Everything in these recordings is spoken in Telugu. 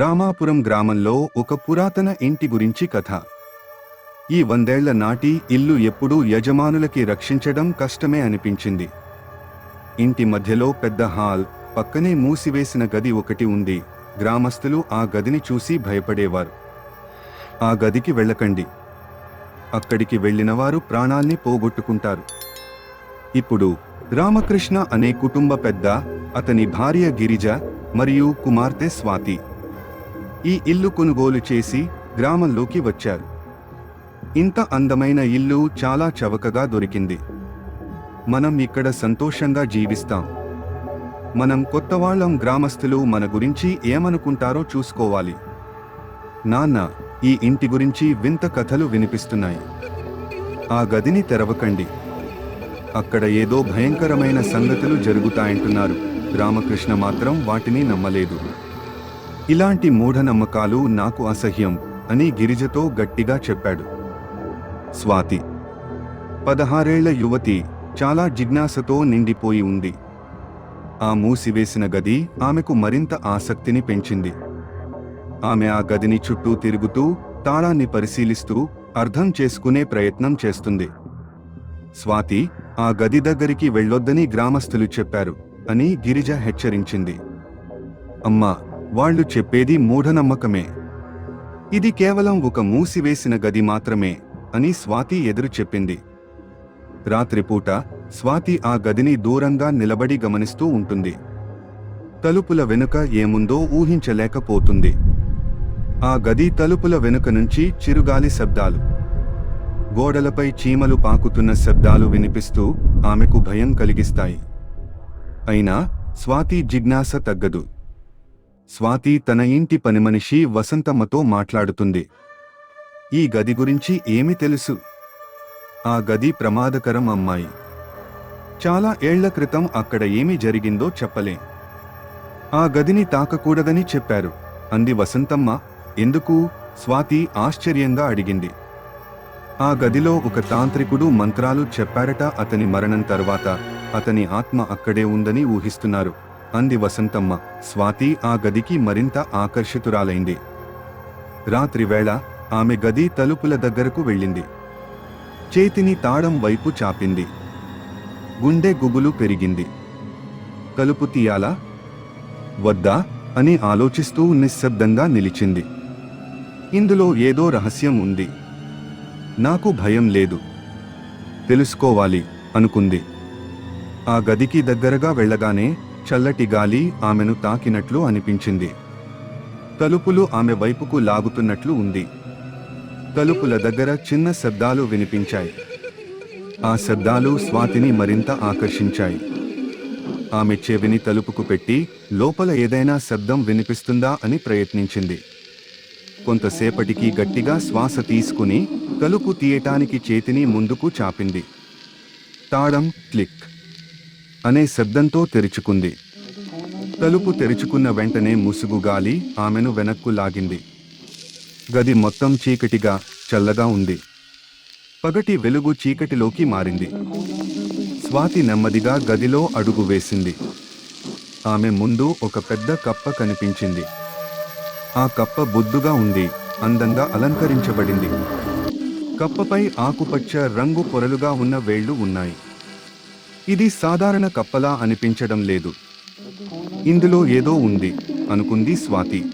రామాపురం గ్రామంలో ఒక పురాతన ఇంటి గురించి కథ. ఈ వందేళ్ళ నాటి ఇల్లు ఎప్పుడూ యజమానులకి రక్షించడం కష్టమే అనిపించింది. ఇంటి మధ్యలో పెద్ద హాల్ పక్కనే మూసివేసిన గది ఒకటి ఉంది. గ్రామస్తులు ఆ గదిని చూసి భయపడేవారు. ఆ గదికి వెళ్ళకండి. అక్కడికి వెళ్ళినవారు ప్రాణాల్ని పోగొట్టుకుంటారు. ఇప్పుడు రామకృష్ణ అనే కుటుంబ పెద్ద అతని భార్య గిరిజ మరియు కుమార్తె స్వాతి. ఈ ఇల్లు కొనుగోలు చేసి గ్రామంలోకి వచ్చారు. ఇంత అందమైన ఇల్లు చాలా చవకగా దొరికింది. మనం ఇక్కడ సంతోషంగా జీవిస్తాం. మనం కొత్తవాళ్ళం గ్రామస్తులు మన గురించి ఏమనుకుంటారో చూసుకోవాలి. నాన్న ఈ ఇంటి గురించి వింత కథలు వినిపిస్తున్నాయి. ఆ గదిని తెరవకండి. అక్కడ ఏదో భయంకరమైన సంగతులు జరుగుతాయంటున్నారు. రామకృష్ణ మాత్రం వాటిని నమ్మలేదు. ఇలాంటి మూఢనమ్మకాలు నాకు అసహ్యం అని గిరిజతో గట్టిగా చెప్పాడు. స్వాతి పదహారేళ్ళ యువతి చాలా జిజ్ఞాసతో నిండిపోయి ఉంది. ఆ మూసివేసిన గది ఆమెకు మరింత ఆసక్తిని పెంచింది. ఆమె ఆ గదిని చుట్టూ తిరుగుతూ తాళాన్ని పరిశీలిస్తూ అర్థం చేసుకునే ప్రయత్నం చేస్తుంది. స్వాతి ఆ గది దగ్గరికి వెళ్ళొద్దని గ్రామస్తులు చెప్పారు అని గిరిజ హెచ్చరించింది. అమ్మా వాళ్ళు చెప్పేది మూఢనమ్మకమే. ఇది కేవలం ఒక మూసివేసిన గది మాత్రమే అని స్వాతి ఎదురు చెప్పింది. రాత్రిపూట స్వాతి ఆ గదిని దూరంగా నిలబడి గమనిస్తూ ఉంటుంది. తలుపుల వెనుక ఏముందో ఊహించలేకపోతుంది. ఆ గది తలుపుల వెనుక నుంచి చిరుగాలి శబ్దాలు. గోడలపై చీమలు పాకుతున్న శబ్దాలు వినిపిస్తూ ఆమెకు భయం కలిగిస్తాయి. అయినా స్వాతి జిజ్ఞాస తగ్గదు. స్వాతి తన ఇంటి పనిమనిషి వసంతమ్మతో మాట్లాడుతుంది. ఈ గది గురించి ఏమి తెలుసు. ఆ గది ప్రమాదకరం అమ్మాయి. చాలా ఏళ్ళ క్రితం అక్కడ ఏమి జరిగిందో చెప్పలేం. ఆ గదిని తాకకూడదని చెప్పారు. అంది వసంతమ్మ ఎందుకు? స్వాతి ఆశ్చర్యంగా అడిగింది. ఆ గదిలో ఒక తాంత్రికుడు మంత్రాలు చెప్పారట అతని మరణం తర్వాత అతని ఆత్మ అక్కడే ఉందని ఊహిస్తున్నారు. అంది వసంతమ్మ. స్వాతి ఆ గదికి మరింత ఆకర్షితురాలైంది. రాత్రివేళ ఆమె గది తలుపుల దగ్గరకు వెళ్ళింది. చేతిని తాళం వైపు చాపింది. గుండె గుబులు పెరిగింది. తలుపు తీయాలా? వద్దా? అని ఆలోచిస్తూ నిశ్శబ్దంగా నిలిచింది. ఇందులో ఏదో రహస్యం ఉంది. నాకు భయం లేదు. తెలుసుకోవాలి అనుకుంది. ఆ గదికి దగ్గరగా వెళ్ళగానే చల్లటి గాలి ఆమెను తాకినట్లు అనిపించింది. తలుపులు ఆమె వైపుకు లాగుతున్నట్లు ఉంది. తలుపుల దగ్గర చిన్న శబ్దాలు వినిపించాయి. ఆ శబ్దాలు స్వాతిని మరింత ఆకర్షించాయి. ఆమె చెవిని తలుపుకు పెట్టి లోపల ఏదైనా శబ్దం వినిపిస్తుందా అని ప్రయత్నించింది. కొంతసేపటికి గట్టిగా శ్వాస తీసుకుని తలుపు తీయటానికి చేతిని ముందుకు చాపింది. తాళం క్లిక్. అనే శబ్దంతో తెరుచుకుంది. తలుపు తెరుచుకున్న వెంటనే ముసుగు గాలి ఆమెను వెనక్కు లాగింది. గది మొత్తం చీకటిగా చల్లగా ఉంది. పగటి వెలుగు చీకటిలోకి మారింది. స్వాతి నెమ్మదిగా గదిలో అడుగు వేసింది. ఆమె ముందు ఒక పెద్ద కప్ప కనిపించింది. ఆ కప్ప బొద్దుగా ఉంది అందంగా అలంకరించబడింది. కప్పపై ఆకుపచ్చ రంగు పొరలుగా ఉన్న వేళ్ళు ఉన్నాయి. ఇది సాధారణ కప్పలా అనిపించడం లేదు. ఇందులో ఏదో ఉంది అనుకుంది స్వాతి.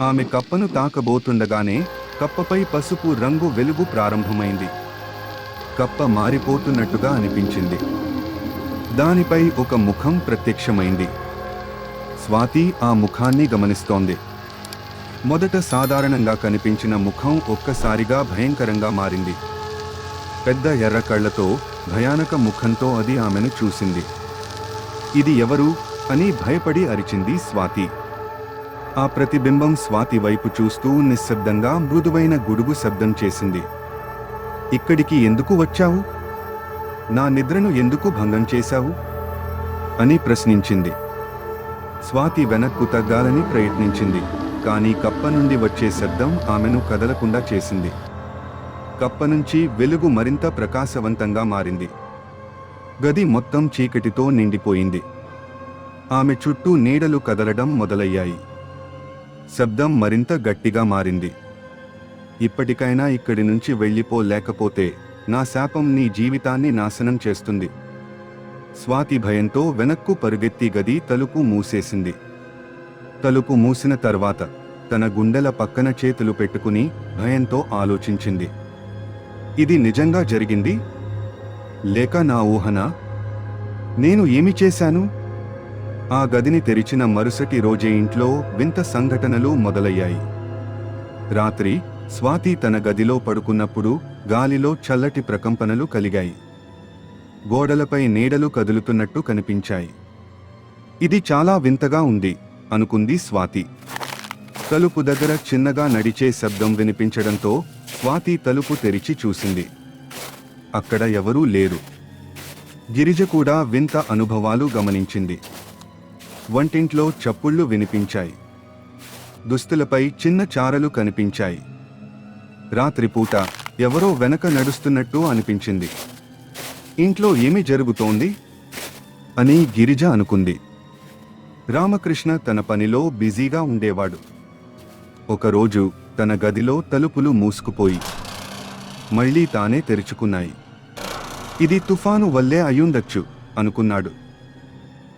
ఆమె కప్పను తాకబోతుండగానే కప్పపై పసుపు రంగు వెలుగు ప్రారంభమైంది. కప్ప మారిపోతున్నట్టుగా అనిపించింది. దానిపై ఒక ముఖం ప్రత్యక్షమైంది. స్వాతి ఆ ముఖాన్ని గమనిస్తోంది. మొదట సాధారణంగా కనిపించిన ముఖం ఒక్కసారిగా భయంకరంగా మారింది. పెద్ద ఎర్ర కళ్ళతో భయానక ముఖంతో అది ఆమెను చూసింది. ఇది ఎవరు? అని భయపడి అరిచింది స్వాతి. ఆ ప్రతిబింబం స్వాతి వైపు చూస్తూ నిశ్శబ్దంగా మృదువైన గుడుగు శబ్దం చేసింది. ఇక్కడికి ఎందుకు వచ్చావు? నా నిద్రను ఎందుకు భంగం చేశావు అని ప్రశ్నించింది. స్వాతి వెనక్కు తగ్గాలని ప్రయత్నించింది కానీ కప్ప నుండి వచ్చే శబ్దం ఆమెను కదలకుండా చేసింది. కప్ప నుంచి వెలుగు మరింత ప్రకాశవంతంగా మారింది. గది మొత్తం చీకటితో నిండిపోయింది. ఆమె చుట్టూ నీడలు కదలడం మొదలయ్యాయి. శబ్దం మరింత గట్టిగా మారింది. ఇప్పటికైనా ఇక్కడి నుంచి వెళ్ళిపోలేకపోతే నా శాపం నీ జీవితాన్ని నాశనం చేస్తుంది. స్వాతి భయంతో వెనక్కు పరుగెత్తి గది తలుపు మూసేసింది. తలుపు మూసిన తర్వాత తన గుండెల పక్కన చేతులు పెట్టుకుని భయంతో ఆలోచించింది. ఇది నిజంగా జరిగింది? లేక నా ఊహనా? నేను ఏమి చేశాను? ఆ గదిని తెరిచిన మరుసటి రోజే ఇంట్లో వింత సంఘటనలు మొదలయ్యాయి. రాత్రి స్వాతి తన గదిలో పడుకున్నప్పుడు గాలిలో చల్లటి ప్రకంపనలు కలిగాయి. గోడలపై నీడలు కదులుతున్నట్టు కనిపించాయి. ఇది చాలా వింతగా ఉంది అనుకుంది స్వాతి. తలుపు దగ్గర చిన్నగా నడిచే శబ్దం వినిపించడంతో స్వాతి తలుపు తెరిచి చూసింది. అక్కడ ఎవరూ లేరు. గిరిజ కూడా వింత అనుభవాలు గమనించింది. వంటింట్లో చప్పుళ్ళు వినిపించాయి. దుస్తులపై చిన్న చారలు కనిపించాయి. రాత్రిపూట ఎవరో వెనక నడుస్తున్నట్టు అనిపించింది. ఇంట్లో ఏమి జరుగుతోంది? అని గిరిజ అనుకుంది. రామకృష్ణ తన పనిలో బిజీగా ఉండేవాడు. ఒకరోజు తన గదిలో తలుపులు మూసుకుపోయి మళ్ళీ తానే తెరుచుకున్నాయి. ఇది తుఫాను వల్లే అయ్యుండొచ్చు అనుకున్నాడు.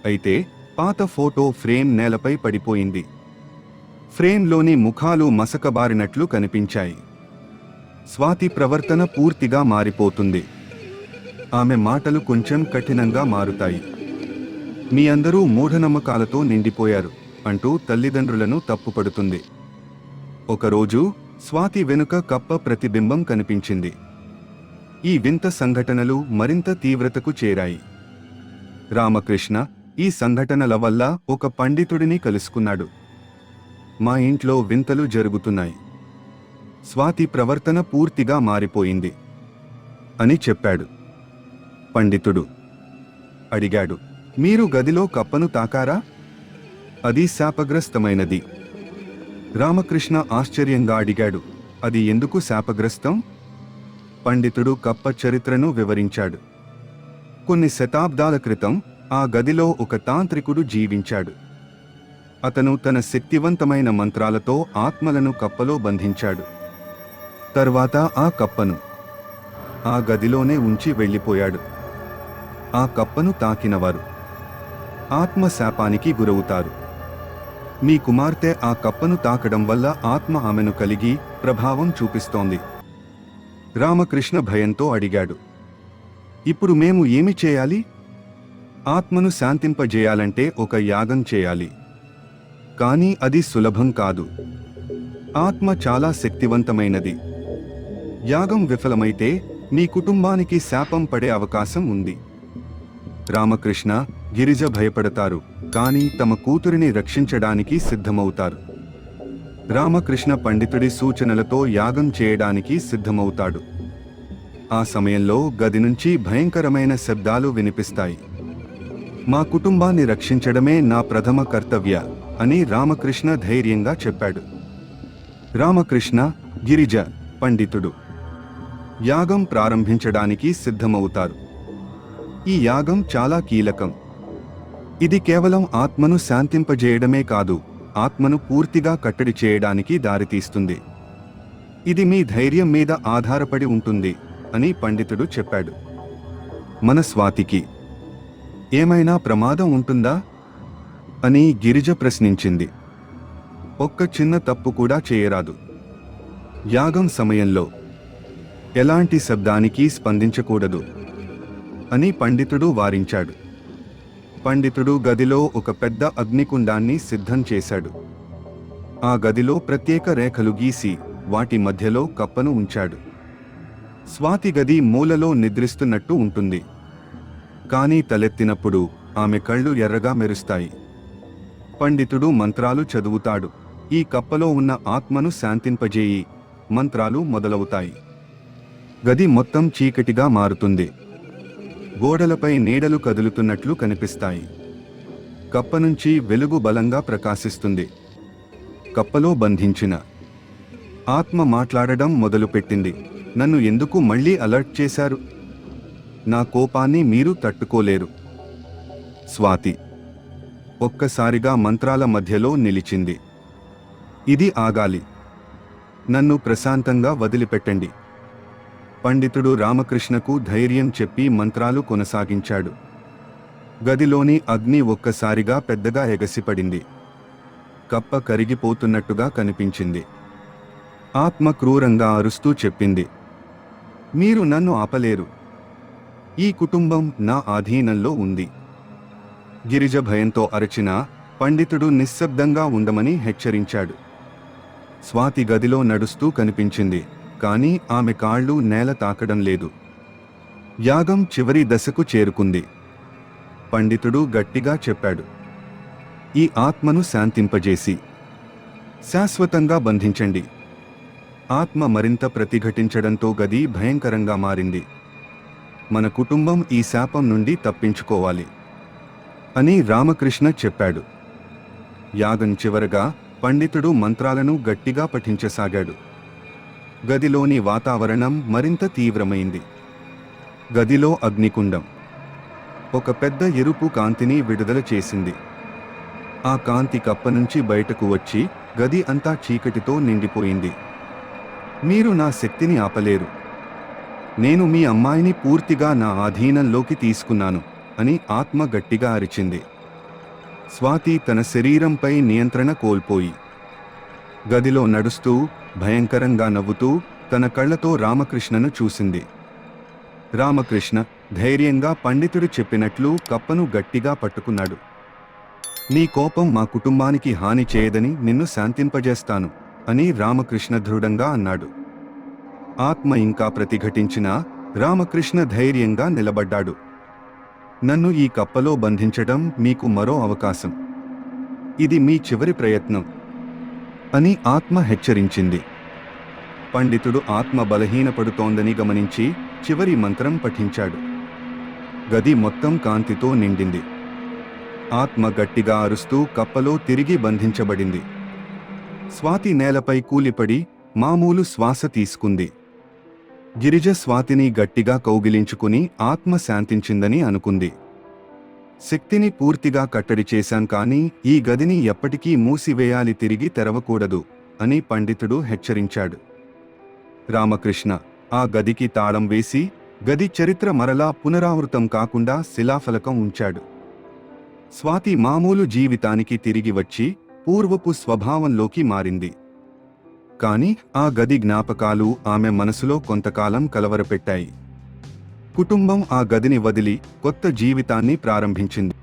అయితే పాత ఫోటో ఫ్రేమ్ నేలపై పడిపోయింది. ఫ్రేమ్లోని ముఖాలు మసకబారినట్లు కనిపించాయి. స్వాతి ప్రవర్తన పూర్తిగా మారిపోతుంది. ఆమె మాటలు కొంచెం కఠినంగా మారుతాయి. మీ అందరూ మూఢనమ్మకాలతో నిండిపోయారు అంటూ తల్లిదండ్రులను తప్పుపడుతుంది. ఒకరోజు స్వాతి వెనుక కప్ప ప్రతిబింబం కనిపించింది. ఈ వింత సంఘటనలు మరింత తీవ్రతకు చేరాయి. రామకృష్ణ ఈ సంఘటనల వల్ల ఒక పండితుడిని కలుసుకున్నాడు. మా ఇంట్లో వింతలు జరుగుతున్నాయి. స్వాతి ప్రవర్తన పూర్తిగా మారిపోయింది. అని చెప్పాడు. పండితుడు అడిగాడు. మీరు గదిలో కప్పను తాకారా? అది శాపగ్రస్తమైనది. రామకృష్ణ ఆశ్చర్యంగా అడిగాడు అది ఎందుకు శాపగ్రస్తం? పండితుడు కప్ప చరిత్రను వివరించాడు. కొన్ని శతాబ్దాల క్రితం ఆ గదిలో ఒక తాంత్రికుడు జీవించాడు. అతను తన శక్తివంతమైన మంత్రాలతో ఆత్మలను కప్పలో బంధించాడు. తర్వాత ఆ కప్పను ఆ గదిలోనే ఉంచి వెళ్ళిపోయాడు. ఆ కప్పను తాకినవారు. ఆత్మ శాపానికి గురవుతారు. మీ కుమార్తె ఆ కప్పను తాకడం వల్ల ఆత్మ ఆమెను కలిగి ప్రభావం చూపిస్తోంది. రామకృష్ణ భయంతో అడిగాడు. ఇప్పుడు మేము ఏమి చేయాలి? ఆత్మను శాంతింపజేయాలంటే ఒక యాగం చేయాలి. కానీ అది సులభం కాదు. ఆత్మ చాలా శక్తివంతమైనది. యాగం విఫలమైతే మీ కుటుంబానికి శాపం పడే అవకాశం ఉంది. రామకృష్ణ గిరిజ భయపడతారు కానీ తమ కూతురిని రక్షించడానికి సిద్ధమవుతారు. రామకృష్ణ పండితుడి సూచనలతో యాగం చేయడానికి సిద్ధమవుతాడు. ఆ సమయంలో గది నుంచి భయంకరమైన శబ్దాలు వినిపిస్తాయి. మా కుటుంబాన్ని రక్షించడమే నా ప్రథమ కర్తవ్య అని రామకృష్ణ ధైర్యంగా చెప్పాడు. రామకృష్ణ గిరిజ పండితుడు. యాగం ప్రారంభించడానికి సిద్ధమవుతారు. ఈ యాగం చాలా కీలకం. ఇది కేవలం ఆత్మను శాంతింపజేయడమే కాదు ఆత్మను పూర్తిగా కట్టడి చేయడానికి దారితీస్తుంది. ఇది మీ ధైర్యం మీద ఆధారపడి ఉంటుంది అని పండితుడు చెప్పాడు. మన స్వాతికి ఏమైనా ప్రమాదం ఉంటుందా? అని గిరిజ ప్రశ్నించింది. ఒక్క చిన్న తప్పు కూడా చేయరాదు. యాగం సమయంలో ఎలాంటి శబ్దానికి స్పందించకూడదు అని పండితుడు వారించాడు. పండితుడు గదిలో ఒక పెద్ద అగ్నికుండాన్ని సిద్ధం చేశాడు. ఆ గదిలో ప్రత్యేక రేఖలు గీసి వాటి మధ్యలో కప్పను ఉంచాడు. స్వాతి గది మూలలో నిద్రిస్తున్నట్టు ఉంటుంది. కానీ తలెత్తినప్పుడు ఆమె కళ్ళు ఎర్రగా మెరుస్తాయి. పండితుడు మంత్రాలు చదువుతాడు. ఈ కప్పలో ఉన్న ఆత్మను శాంతింపజేయి. మంత్రాలు మొదలవుతాయి. గది మొత్తం చీకటిగా మారుతుంది. గోడలపై నీడలు కదులుతున్నట్లు కనిపిస్తాయి. కప్ప నుంచి వెలుగు బలంగా ప్రకాశిస్తుంది. కప్పలో బంధించిన. ఆత్మ మాట్లాడడం మొదలుపెట్టింది. నన్ను ఎందుకు మళ్ళీ అలర్ట్ చేశారు? నా కోపాన్ని మీరు తట్టుకోలేరు. స్వాతి. ఒక్కసారిగా మంత్రాల మధ్యలో నిలిచింది. ఇది ఆగాలి. నన్ను ప్రశాంతంగా వదిలిపెట్టండి. పండితుడు రామకృష్ణకు ధైర్యం చెప్పి మంత్రాలు కొనసాగించాడు. గదిలోని అగ్ని ఒక్కసారిగా పెద్దగా ఎగసిపడింది. కప్ప కరిగిపోతున్నట్టుగా కనిపించింది. ఆత్మ క్రూరంగా అరుస్తూ చెప్పింది మీరు నన్ను ఆపలేరు. ఈ కుటుంబం నా ఆధీనంలో ఉంది గిరిజ భయంతో అరచిన పండితుడు నిశ్శబ్దంగా ఉండమని హెచ్చరించాడు. స్వాతి గదిలో నడుస్తూ కనిపించింది. కానీ ఆమె కాళ్ళు నేల తాకడం లేదు. యాగం చివరి దశకు చేరుకుంది. పండితుడు గట్టిగా చెప్పాడు. ఈ ఆత్మను శాంతింపజేసి శాశ్వతంగా బంధించండి. ఆత్మ మరింత ప్రతిఘటించడంతో గది భయంకరంగా మారింది. మన కుటుంబం ఈ శాపం నుండి తప్పించుకోవాలి అని రామకృష్ణ చెప్పాడు. యాగం చివరగా పండితుడు మంత్రాలను గట్టిగా పఠించసాగాడు. గదిలోని వాతావరణం మరింత తీవ్రమైంది. గదిలో అగ్నికుండం. ఒక పెద్ద ఎరుపు కాంతిని విడుదల చేసింది. ఆ కాంతి కప్ప నుంచి బయటకు వచ్చి గది అంతా చీకటితో నిండిపోయింది. మీరు నా శక్తిని ఆపలేరు. నేను మీ అమ్మాయిని పూర్తిగా నా ఆధీనంలోకి తీసుకున్నాను అని ఆత్మ గట్టిగా అరిచింది. స్వాతి తన శరీరంపై నియంత్రణ కోల్పోయి గదిలో నడుస్తూ భయంకరంగా నవ్వుతూ తన కళ్ళతో రామకృష్ణను చూసింది. రామకృష్ణ ధైర్యంగా పండితుడు చెప్పినట్లు కప్పను గట్టిగా పట్టుకున్నాడు. నీ కోపం మా కుటుంబానికి హాని చేయదని నిన్ను శాంతింపజేస్తాను అని రామకృష్ణ దృఢంగా అన్నాడు. ఆత్మ ఇంకా ప్రతిఘటించినా రామకృష్ణ ధైర్యంగా నిలబడ్డాడు. నన్ను ఈ కప్పలో బంధించడం మీకు మరో అవకాశం. ఇది మీ చివరి ప్రయత్నం. అని ఆత్మ హెచ్చరించింది. పండితుడు ఆత్మ బలహీనపడుతోందని గమనించి చివరి మంత్రం పఠించాడు. గది మొత్తం కాంతితో నిండింది. ఆత్మ గట్టిగా అరుస్తూ కప్పలో తిరిగి బంధించబడింది. స్వాతి నేలపై కూలిపడి మామూలు శ్వాస తీసుకుంది. గిరిజ స్వాతిని గట్టిగా కౌగిలించుకుని ఆత్మ శాంతించిందని అనుకుంది. శక్తిని పూర్తిగా కట్టడి చేశాం కానీ ఈ గదిని ఎప్పటికీ మూసివేయాలి తిరిగి తెరవకూడదు అని పండితుడు హెచ్చరించాడు. రామకృష్ణ ఆ గదికి తాళం వేసి గది చరిత్ర మరలా పునరావృతం కాకుండా శిలాఫలకం ఉంచాడు. స్వాతి మామూలు జీవితానికి తిరిగి వచ్చి పూర్వపు స్వభావంలోకి మారింది. కాని ఆ గది జ్ఞాపకాలు ఆమె మనసులో కొంతకాలం కలవరపెట్టాయి. కుటుంబం ఆ గదిని వదిలి కొత్త జీవితాన్ని ప్రారంభించింది.